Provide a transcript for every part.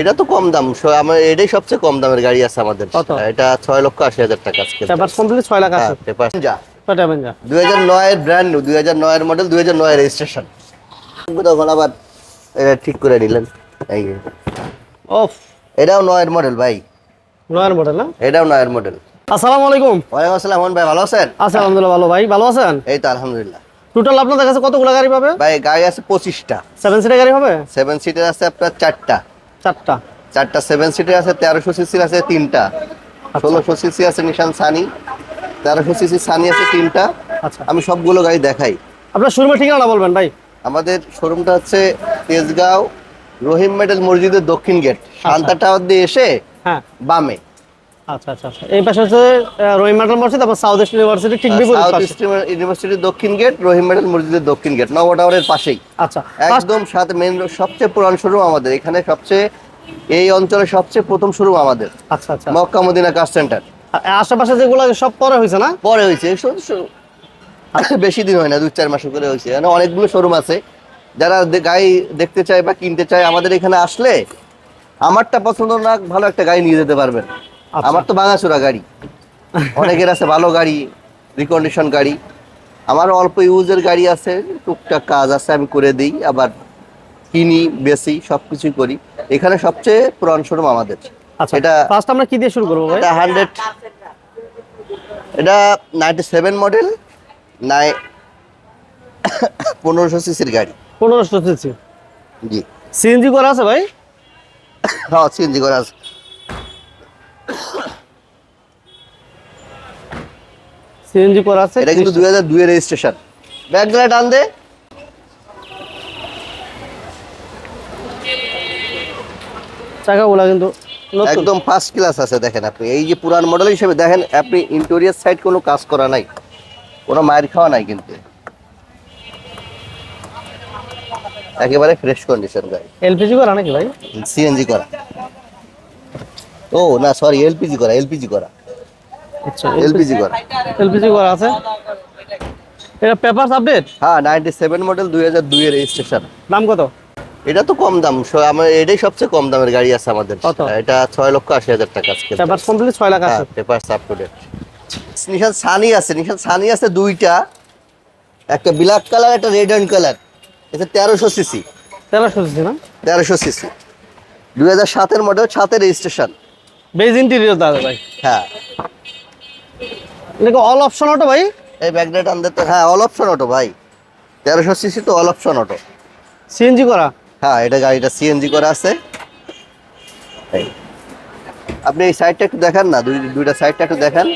এটা তো কম দাম আমার এটাই সবচেয়ে কম দামের গাড়ি আছে আমাদের? এটা ছয় লক্ষ আশি হাজার টাকা আজকে পেপার কমপ্লিট ছয় লাখ আছে পেপার। যা দুই হাজার নয়ের ব্র্যান্ড নিউ দুই হাজার নয়ের মডেল দুই হাজার নয়ের রেজিস্ট্রেশন তখন আবার? এটা ঠিক করে নিলেন। এই এটাও নয়ের মডেল ভাই। নয়ের মডেল না? এটাও নয়ের মডেল আসসালামু আলাইকুম। ওয়ালাইকুম আসসালাম ভাই ভালো আছেন? আলহামদুলিল্লাহ ভালো। ভাই ভালো আছেন? এই তো আলহামদুলিল্লাহ। টোটাল আপনাদের কাছে কতগুলো গাড়ি পাবে? ভাই গাড়ি আছে পঁচিশটা। সেভেন সিটার গাড়ি হবে? সেভেন সিটের আছে আপনার চারটা। চারটা। চারটা সেভেন সিটের আছে তেরোশো সিসির আছে তিনটা। ষোলোশো সিসি আছে নিশান সানি তেরোশো সিসি সানি আছে তিনটা। আচ্ছা। আমি সবগুলো গাড়ি দেখাই। আপনার শোরুমের ঠিকানা বলবেন ভাই। আমাদের শোরুমটা হচ্ছে তেজগাঁও রহিম মেডেল মসজিদের দক্ষিণ গেট শান্তা টাওয়ার দিয়ে এসে হ্যাঁ। বামে। আচ্ছা আচ্ছা আচ্ছা। এই পাশে হচ্ছে রহিম মেটাল মসজিদ তারপর সাউথ ইস্ট ইউনিভার্সিটি ঠিক বিপরীত সাউথ ইস্ট ইউনিভার্সিটির দক্ষিণ গেট রহিম মেডেল মসজিদের দক্ষিণ গেট পাশেই। আচ্ছা একদম সাথে মেন সবচেয়ে পুরান শোরুম আমাদের। এখানে সবচেয়ে এই অঞ্চলে সবচেয়ে প্রথম শোরুম আমাদের। আচ্ছা আচ্ছা। মক্কা মদিনা কার সেন্টার আশেপাশে যেগুলো সব পরে হয়েছে না? পরে হয়েছে বেশি দিন হয় না দুই চার মাস করে হয়েছে। মানে অনেকগুলো শোরুম আছে। যারা দে- গাড়ি দেখতে চায় বা কিনতে চায় আমাদের এখানে আসলে আমারটা পছন্দ না ভালো একটা গাড়ি নিয়ে যেতে পারবেন। আমার তো ভাঙাচোরা গাড়ি। অনেকের আছে ভালো গাড়ি রিকন্ডিশন গাড়ি। আমার অল্প ইউজের গাড়ি আছে টুকটাক কাজ আছে আমি করে দিই আবার কিনি বেশি সব কিছুই করি। এখানে সবচেয়ে পুরান শোরুম আমাদের। আচ্ছা এটা ফার্স্ট আমরা কি দিয়ে শুরু করব ভাই? এটা হান্ড্রেড এটা নাইনটি সেভেন মডেল নাই পনেরোশো সিসির গাড়ি। পনেরোশো সিসি জি। সিএনজি করা আছে ভাই? হ্যাঁ সিএনজি করা আছে। সিএনজি করা আছে এটা কিন্তু দুই হাজার দুইয়ের রেজিস্ট্রেশন ব্যাক গ্লাইট আন দে। চাকাগুলো কিন্তু একদম ফার্স্ট ক্লাস আছে দেখেন আপনি। এই যে পুরান মডেল হিসেবে দেখেন আপনি ইন্টেরিয়ার সাইড কোনো কাজ করা নাই। কোনো মায়ের খাওয়া নাই কিন্তু। একেবারে ফ্রেশ কন্ডিশন গাড়ি এলপিজি করা নাকি ভাই? সিএনজি করা। ও না সরি এলপিজি করা এলপিজি করা। আচ্ছা এলপিজি করা। এলপিজি করা আছে? এটা পেপারস আপডেট? হ্যাঁ নাইনটি সেভেন মডেল দুই হাজার দুইয়ের রেজিস্ট্রেশন দাম কত? এটা তো কম দাম আমার এটাই সবচেয়ে কম দামের গাড়ি আছে আমাদের? এটা ছয় লক্ষ আশি হাজার টাকা আজকে। পেপারস কমপ্লিট ছয় লাখ আছে paper up to Nissan Sunny আছে নিশান সানি আছে দুইটা। একটা ব্ল্যাক কালার একটা রেড অ্যান্ড কালার এটা তেরোশো সিসি তেরোশো সিসি না? তেরোশো সিসি দুই হাজার সাতের মডেল সাতের রেজিস্ট্রেশন বেজ ইন্টেরিয়র দাদা ভাই। হ্যাঁ। এটা অল অপশন অটো ভাই? এই ব্যাকডেট আনতে হ্যাঁ অল অপশন অটো ভাই। তেরোশো সিসি তো অল অপশন অটো সিএনজি করা? হ্যাঁ এটা গাড়িটা সিএনজি করা আছে। আপনি এই সাইডটা একটু দেখান না দুই দুইটা সাইডটা একটু দেখান।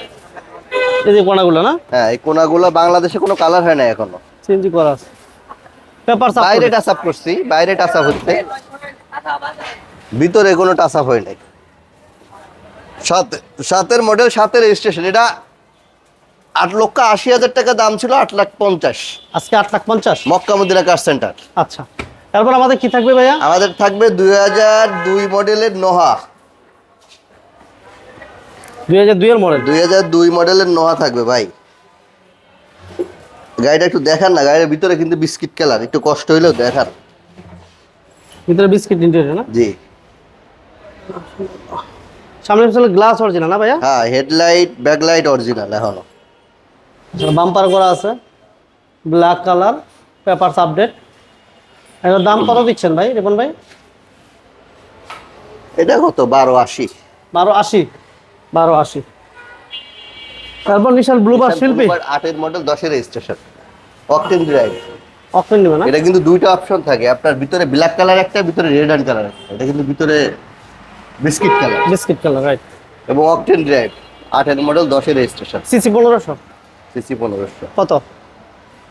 এই যে কোনাগুলো না? হ্যাঁ এই কোনাগুলো বাংলাদেশে কোনো কালার হয় না এখনও। সিএনজি করা আছে। পেপারস বাইরে টাচ আপ করছি বাইরে টাচ আপ হচ্ছে। ভিতরে কোনো টাচ আপ হয় নাই। সাত সাতের মডেল সাতের রেজিস্ট্রেশন এটা আট লক্ষ আশি হাজার টাকা দাম ছিল আট লাখ পঞ্চাশ। আজকে আট লাখ পঞ্চাশ? মক্কা মদিনা কার সেন্টার আচ্ছা। তারপর আমাদের কি থাকবে ভাইয়া? আমাদের থাকবে দুই হাজার দুই মডেলের নোহা। দুই হাজার দুইয়ের মডেল দুই হাজার দুই মডেলের নোহা থাকবে ভাই। গাড়িটা একটু দেখান না গাড়ির ভিতরে কিন্তু বিস্কিট কালার একটু কষ্ট হইলেও দেখার ভিতরে বিস্কিট ইন্টেরিয়র না? জি। সামনে পিছনে গ্লাস অরিজিনাল না ভাইয়া? হ্যাঁ হেডলাইট ব্যাকলাইট অরিজিনাল এখনও। বাম্পার করা আছে। ব্ল্যাক কালার পেপারস আপডেট এটার দাম কত দিচ্ছেন ভাই রিপন ভাই? এটা কত বারো আশি। বারো আশি? বারো আশি। তারপর নিশান ব্লুবার শিল্পী আটের মডেল দশের রেজিস্ট্রেশন অকটেন ড্রাইভ নেবে না? এটা কিন্তু দুইটা অপশন থাকে। আপনার ভিতরে ব্ল্যাক কালার একটা ভিতরে রেড অ্যান্ড কালার একটা। এটা কিন্তু ভিতরে biscuit colour. Biscuit colour right এবং অকটেন ড্রাইভ আটের মডেল দশের রেজিস্ট্রেশন সিসি পনেরোশো? সিসি পনেরোশো। কত?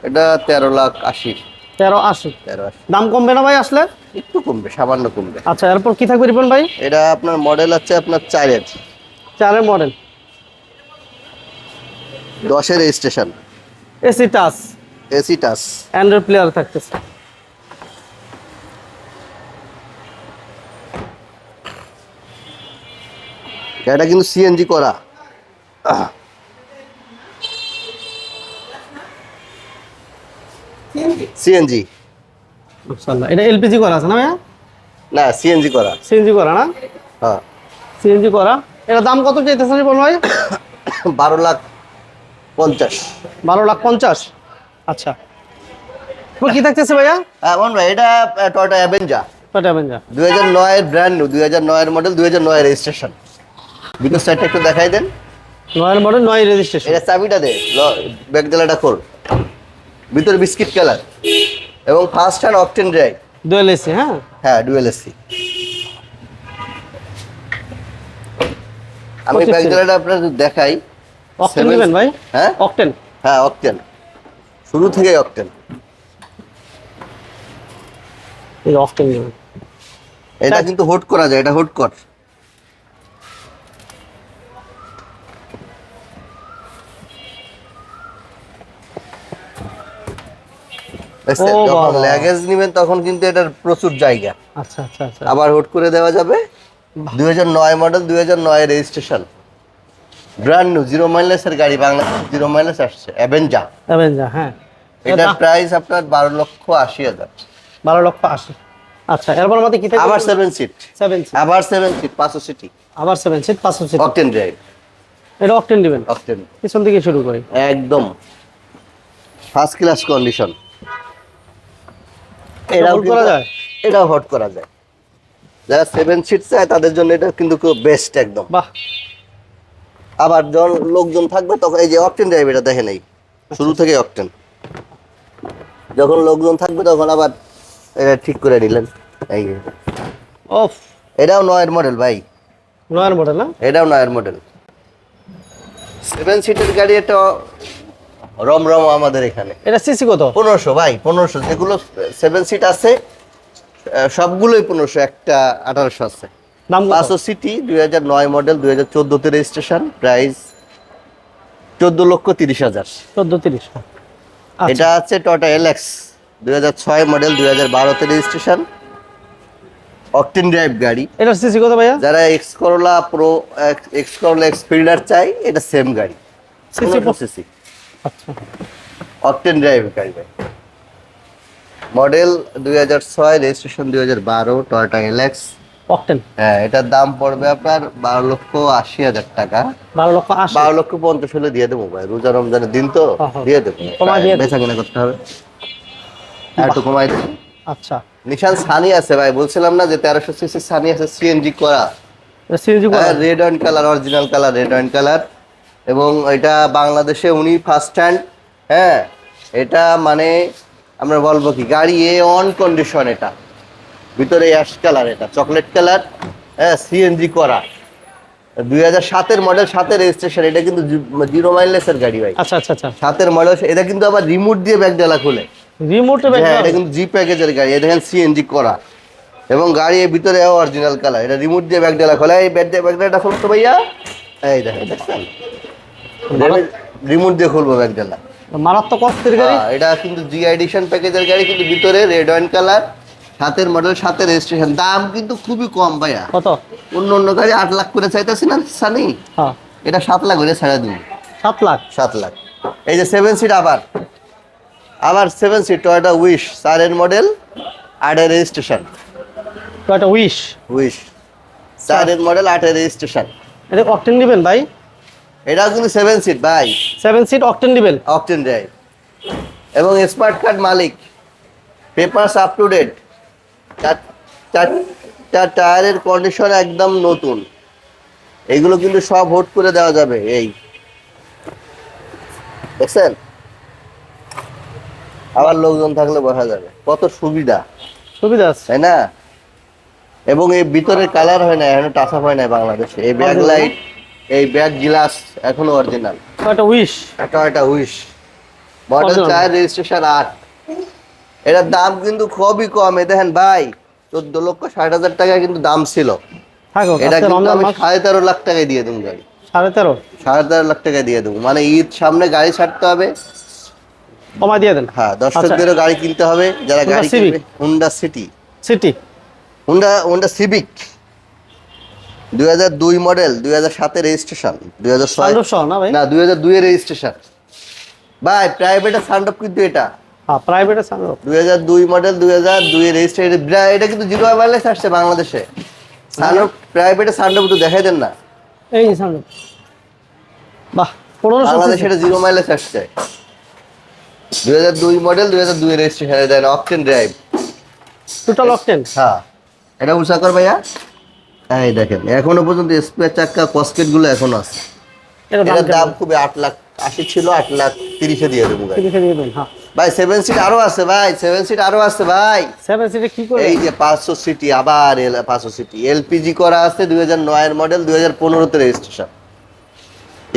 এটা তেরো লাখ আশি। তেরো আশি। তেরো আশি। দাম কমবে না ভাই আসলে? একটু কমবে সামান্য কমবে। আচ্ছা এরপর কি থাকবে রিপন ভাই? এটা আপনার মডেল আছে আপনার চারের। চারের মডেল দশের registration AC touch. AC touch. Android player থাকতেছে। এটা কিন্তু সিএনজি করা। সিএনজি এটা এলপিজি করা আছে না ভাইয়া? না সিএনজি করা। সিএনজি করা না? হ্যাঁ। সিএনজি করা। এটা দাম কত চাইতেছেন রিপন ভাই? বারো লাখ পঞ্চাশ। বারো লাখ পঞ্চাশ? আচ্ছা। কি থাকতেছে ভাইয়া? হ্যাঁ ভাই এটা টয়টা অ্যাভেঞ্জা কয়টা বেঞ্জা দুই হাজার নয়ের ব্র্যান্ড নিউ দুই হাজার নয়ের মডেল দুই হাজার নয়ের রেজিস্ট্রেশন ভিতর সাইডটা একটু দেখাই দেন। নয়ের মডেল নয় রেজিস্ট্রেশন এটা চাবিটা দে ব্যাগ জ্বালাটা খোল। ভিতরে বিস্কিট কালার এবং first hand octane drive dual AC হ্যাঁ? হ্যাঁ ডুয়েল এসি আমি ব্যাগ। জ্বালাটা আপনার দেখাই। অকটেন Seven- নেবেন ভাই? হ্যাঁ? অকটেন হ্যাঁ অকটেন শুরু থেকেই অকটেন এই অকটেন নেবেন। এটা। কিন্তু হোট করা যায় এটা হোট কর যখন বাবা। ল্যাগেজ নেবেন তখন কিন্তু এটার প্রচুর জায়গা। আচ্ছা আচ্ছা আচ্ছা। আবার হোট করে দেওয়া যাবে দুই হাজার নয় মডেল দুই হাজার নয় রেজিস্ট্রেশন ব্র্যান্ড নিউ জিরো মাইলেসের গাড়ি বাংলাদেশ জিরো মাইলেস আসছে অ্যাভেঞ্জা অ্যাভেঞ্জা হ্যাঁ। এটার এটা প্রাইস আপনার বারো লক্ষ আশি হাজার। বারো লক্ষ আশি। আচ্ছা এরপর আমাদের কি আবার সেভেন সিট সেভেন সিট আবার সেভেন সিট পাঁচশো সিটি। আবার সেভেন সিট পাঁচশো সিট। অকটেন ড্রাইভ এটা অকটেন দিবেন অকটেন পিছন থেকে শুরু করি। একদম। ফার্স্ট ক্লাস কন্ডিশন এটা করা যায়? এটাও হট করা যায়। যারা সেভেন সিট চায় তাদের জন্য এটা কিন্তু খুব বেস্ট একদম। বাহ। আবার যখন লোকজন থাকবে তখন এই যে অকটেন ড্রাইভ এটা দেখেন এই শুরু থেকে অকটেন যখন লোকজন থাকবে তখন আবার এটা ঠিক করে নিলেন। এই অফ এটাও নয়ের মডেল ভাই। নয়ের মডেল না? এটাও নয়ের মডেল সেভেন সিটের গাড়ি এটা রম রম আমাদের এখানে। এটা সিসি কত? পনেরোশো ভাই পনেরোশো। যেগুলো সেভেন সিট আছে সবগুলোই পনেরোশো একটা আঠারোশো আছে। কত? পাঁচশো সিটি দুই হাজার নয় মডেল দুই হাজার চোদ্দোতে রেজিস্ট্রেশন প্রাইস চোদ্দ লক্ষ তিরিশ হাজার। চোদ্দ তিরিশ। আচ্ছা। এটা আছে টটা এলএক্স দুই হাজার ছয় মডেল দুই হাজার বারোতে রেজিস্ট্রেশন অকটেন ড্রাইভ গাড়ি। এটা সিসি কত ভাইয়া? যারা X Corolla pro X Corolla X Fielder চাই এটা সেম গাড়ি। সিসি আচ্ছা অকটেন ড্রাইভ গাড়ি। ভাই মডেল দুই হাজার ছয় রেজিস্ট্রেশন দুই হাজার বারো টয়টা এলএক্স অকটেন। হ্যাঁ এটার দাম পড়বে আপনার বারো লক্ষ আশি হাজার টাকা। বারো লক্ষ বারো লক্ষ পঞ্চাশ হলে দিয়ে দেবো ভাই। রোজা রমজানের দিন তো হ্যাঁ, হ্যাঁ। দিয়ে দেবো। দেবো। বেচা কিনা করতে হবে। একটু কমাই দেবো আচ্ছা। নিশান সানি আছে ভাই বলছিলাম না যে তেরোশো সিসি সানি আছে সিএনজি করা। সিএনজি করা। Red and colour original colour red and colour এবং এটা বাংলাদেশে উনি ফার্স্ট হ্যান্ড হ্যাঁ? এটা মানে আমরা বলব কি গাড়ি এ অন কন্ডিশন এটা। ভিতরে অ্যাশ কালার এটা চকলেট কালার হ্যাঁ সিএনজি করা। দুই হাজার সাতের মডেল সাতের রেজিস্ট্রেশন এটা কিন্তু জিরো মাইলেসের গাড়ি ভাই। আচ্ছা আচ্ছা আচ্ছা। সাতের মডেল এটা কিন্তু আবার রিমোট দিয়ে ব্যাগ ডালা খুলে। রিমোটে হ্যাঁ এটা কিন্তু জি প্যাকেজের গাড়ি এই দেখেন সিএনজি করা। এবং গাড়ি এর ভিতরে অরিজিনাল কালার এটা রিমোট দিয়ে ব্যাগ ডালা খোলা। এই ব্যাগ ব্যাগ ডালাটা খুলতো ভাইয়া এই দেখেন দেখছেন? রিমোট দিয়ে খুলবো ব্যাগ ডালা মারাত্মক অস্থির গাড়ি। হ্যাঁ, এটা কিন্তু জি এডিশন প্যাকেজের গাড়ি কিন্তু ভিতরে রেড ওয়াইন কালার সাতের মডেল সাতের রেজিস্ট্রেশন দাম কিন্তু খুবই কম ভাইয়া। কত? অন্য অন্য গাড়ি আট লাখ করে চাইতেছি না সানি? হ্যাঁ। এটা সাত লাখ করে ছাড়া দিন সাত লাখ? সাত লাখ। এই যে সেভেন সিট আবার। আবার সেভেন সিট টয়টা উইশ চারের মডেল আটের রেজিস্ট্রেশন কয়টা উইশ উইশ চারের মডেল আটের রেজিস্ট্রেশন এটা অকটেন দিবেন ভাই? এটাও কিন্তু সেভেন সিট ভাই। সেভেন সিট অকটেন দিবেন অকটেন ড্রাইভ এবং স্মার্ট কার্ড মালিক পেপারস আপ টু ডেট চার টায়ারের কন্ডিশন একদম নতুন। এগুলো কিন্তু সব হোট করে দেওয়া যাবে এই। দেখছেন? আবার লোকজন থাকলে বসা যাবে। কত সুবিধা। সুবিধা আছে। তাই না? এবং এই ভিতরে কালার হয় না এখানে টাচ আপ হয় না বাংলাদেশে। এই ব্যাক লাইট এই ব্যাক গ্লাস এখনও অরিজিনাল কয়টা উইশ এটা একটা উইশ মডেল Original? চার রেজিস্ট্রেশন আট। এটার দাম কিন্তু খুবই কম। এ দেখেন ভাই চোদ্দ লক্ষ ষাট হাজার টাকা কিন্তু দাম ছিল। এটা কিন্তু আমি সাড়ে তেরো লাখ টাকায় দিয়ে দেবো গাড়ি সাড়ে তেরো? সাড়ে তেরো লাখ টাকায় দিয়ে দেবো। মানে ঈদ সামনে গাড়ি ছাড়তে হবে। কমাই দিয়ে দেন। হ্যাঁ দর্শকদেরও গাড়ি কিনতে হবে। যারা গাড়ি কিনবে Honda City City Honda Honda Civic দুই হাজার দুই মডেল দুই হাজার সাতের রেজিস্ট্রেশন দুই হাজার ছয় না ভাই? না দুই হাজার রেজিস্ট্রেশন ভাই প্রাইভেটের সানডপ কিন্তু এটা। হ্যাঁ প্রাইভেটে সানরুফ দুই হাজার দুই মডেল দুই হাজার দুই রেজিস্ট্রেড এটা কিন্তু জিরো মাইলেজ আসছে বাংলাদেশে। সানরুফ প্রাইভেটে সানরুফ একটু দেখাই দেন না। এই সানরুফ বাহ পনেরোশো বাংলাদেশে এটা জিরো মাইলেজ আসছে। দুই হাজার দুই মডেল দুই হাজার দুই registration then octane drive total octane হ্যাঁ। এটা উষা কর ভাইয়া? এই দেখেন এখনও পর্যন্ত স্পেয়ার চাক্কা কসকেটগুলো এখনও আছে। এটা দাম এটার দাম খুবই আট লাখ আশি ছিল আট লাখ তিরিশে দিয়ে দেবো দিয়ে হ্যাঁ। ভাই সেভেন সিট আরও আছে ভাই সেভেন সিট আরও আছে ভাই। সেভেন সিটে কি করে? এই যে পাঁচশো সিটি আবার পাঁচশো সিটি। এলপিজি করা আছে দুই হাজার নয়ের মডেল দুই হাজার পনেরোতে রেজিস্ট্রেশন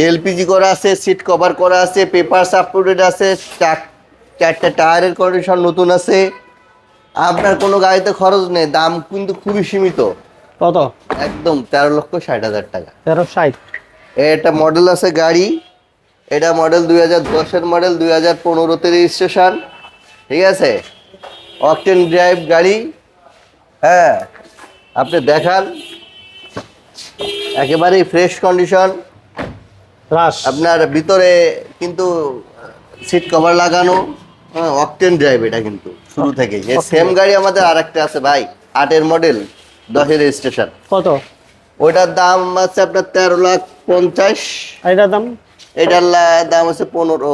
এলপিজি করা আছে সিট কভার করা আছে পেপার আপলোডেড আছে চার- চারটে টায়ারের কন্ডিশন নতুন আছে। আপনার কোনো গাড়িতে খরচ নেই দাম কিন্তু খুবই সীমিত। কত? একদম তেরো লক্ষ ষাট হাজার টাকা। তেরো ষাট। এটা মডেল আছে গাড়ি এটা মডেল দুই হাজার দশের মডেল দুই হাজার পনেরোতে রেজিস্ট্রেশন ঠিক আছে? অকটেন ড্রাইভ গাড়ি হ্যাঁ? আপনি দেখান। একেবারেই ফ্রেশ কন্ডিশন আপনার ভিতরে কিন্তু সিট কভার লাগানো। হ্যাঁ অকটেন ড্রাইভ এটা কিন্তু শুরু থেকে সেম গাড়ি আমাদের আরেকটা আছে ভাই আটের মডেল দশের রেজিস্ট্রেশন কত? ওইটার দাম আছে আপনার তেরো লাখ পঞ্চাশ। এটার দাম? এটার দাম আছে পনেরো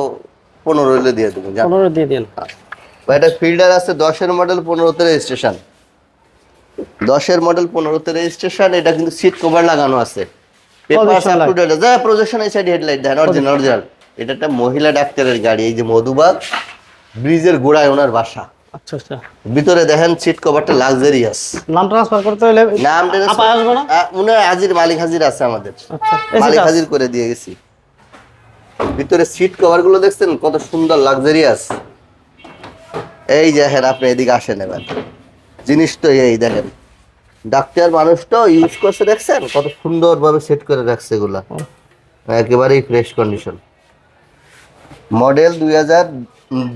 পনেরো হলে দিয়ে দেবো জান। পনেরো দিয়ে দিন। এটা ফিল্ডার আছে দশের মডেল পনেরোতে রেজিস্ট্রেশন দশের মডেল পনেরোতে রেজিস্ট্রেশন এটা কিন্তু সিট কভার লাগানো আছে। যা প্রজেকশন এই side headlight then original original এটা একটা মহিলা ডাক্তারের গাড়ি এই যে মধুবাগ ব্রিজের গোড়ায় ওনার বাসা। আচ্ছা আচ্ছা। ভিতরে দেখেন সিট কভারটা লাক্সারিয়াস নাম ট্রান্সফার করতে হলে নাম আপা আসব না? উনার হাজির মালিক হাজির আছে আমাদের। আচ্ছা মালিক হাজির করে দিয়ে গেছি। ভিতরে সিট কভারগুলো দেখছেন? কত সুন্দর লাক্সারিয়াস এই দেখেন আপনি এদিকে আসেন এবার। জিনিস তো এই দেখেন। ডাক্তার মানুষ তো ইউজ করছে দেখছেন? কত সুন্দর ভাবে সেট করে রাখছে এগুলা। একেবারেই ফ্রেশ কন্ডিশন মডেল দুই হাজার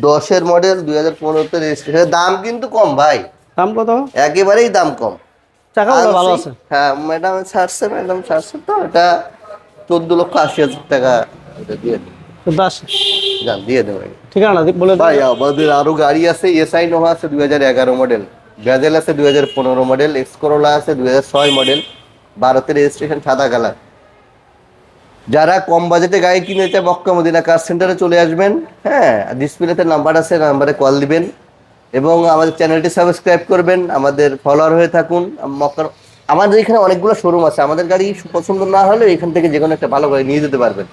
দশের মডেল দুই হাজার পনেরোতে রেজিস্ট্রেশন দাম কিন্তু কম ভাই। দাম কত? একেবারেই দাম কম। চাকাগুলো ভালো আছে? হ্যাঁ ম্যাডাম ছাড়ছে ম্যাডাম ছাড়ছে তো এটা চোদ্দ লক্ষ আশি হাজার টাকা এটা দিয়ে দিন দাস যান দিয়ে দেবেন ঠিকানা বলে ভাই আমাদের আরও গাড়ি আছে এসআই আছে দুই হাজার এগারো মডেল গ্যাজেল আছে দুই হাজার পনেরো মডেল এক্সকোরোলা আছে দুই হাজার ছয় মডেল ভারতের রেজিস্ট্রেশন সাদা কালার যারা কম বাজেটে গাড়ি কিনে চায় মক্কা মদিনা কার সেন্টারে চলে আসবেন হ্যাঁ ডিসপ্লেতে নাম্বার আছে নাম্বারে কল দিবেন এবং আমাদের চ্যানেলটি সাবস্ক্রাইব করবেন, আমাদের ফলোয়ার হয়ে থাকুন। মক্কার, আমাদের এখানে অনেকগুলো শোরুম আছে, আমাদের গাড়ি পছন্দ না হলে এখান থেকে যে কোনো একটা ভালো গাড়ি নিয়ে যেতে পারবেন।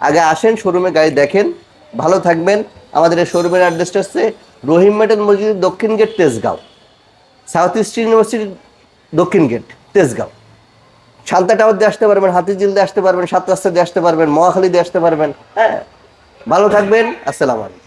আগে আসেন শোরুমে গাড়ি দেখেন, ভালো থাকবেন। আমাদের এই শোরুমের অ্যাড্রেসটা হচ্ছে রহিম মেটেল মসজিদের দক্ষিণ গেট তেজগাঁও। সাউথ ইস্ট ইউনিভার্সিটির দক্ষিণ গেট তেজগাঁও। শান্তা টাওয়ার দিয়ে আসতে পারবেন, হাতিঝিল দিয়ে আসতে পারবেন সাত রাস্তা দিয়ে আসতে পারবেন, মহাখালী দিয়ে আসতে পারবেন। হ্যাঁ। ভালো থাকবেন, আসসালামু আলাইকুম।